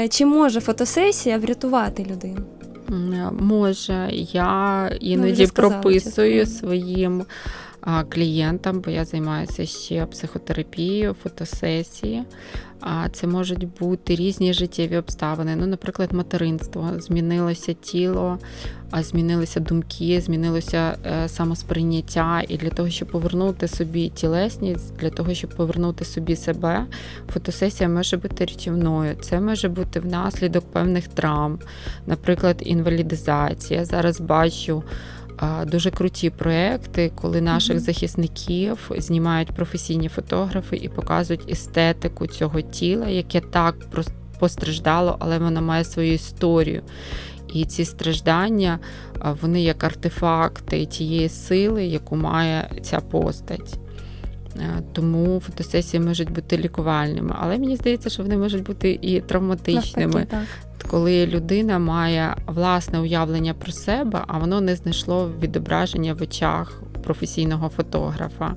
Е, Чи може фотосесія врятувати людину? Може, я Ну, іноді ну, прописую чесно. своїм клієнтам, бо я займаюся ще психотерапією, фотосесії. А це можуть бути різні життєві обставини. Ну, наприклад, материнство, змінилося тіло, змінилися думки, змінилося е, самосприйняття. І для того, щоб повернути собі тілесність, для того, щоб повернути собі себе, фотосесія може бути рятівною. Це може бути внаслідок певних травм, наприклад, інвалідизація. Я зараз бачу. Дуже круті проекти, коли наших Мгм. захисників знімають професійні фотографи і показують естетику цього тіла, яке так постраждало, але воно має свою історію. І ці страждання вони як артефакти тієї сили, яку має ця постать. Е, Тому фотосесії можуть бути лікувальними, але мені здається, що вони можуть бути і травматичними, Навпаки. Коли людина має власне уявлення про себе, а воно не знайшло відображення в очах професійного фотографа.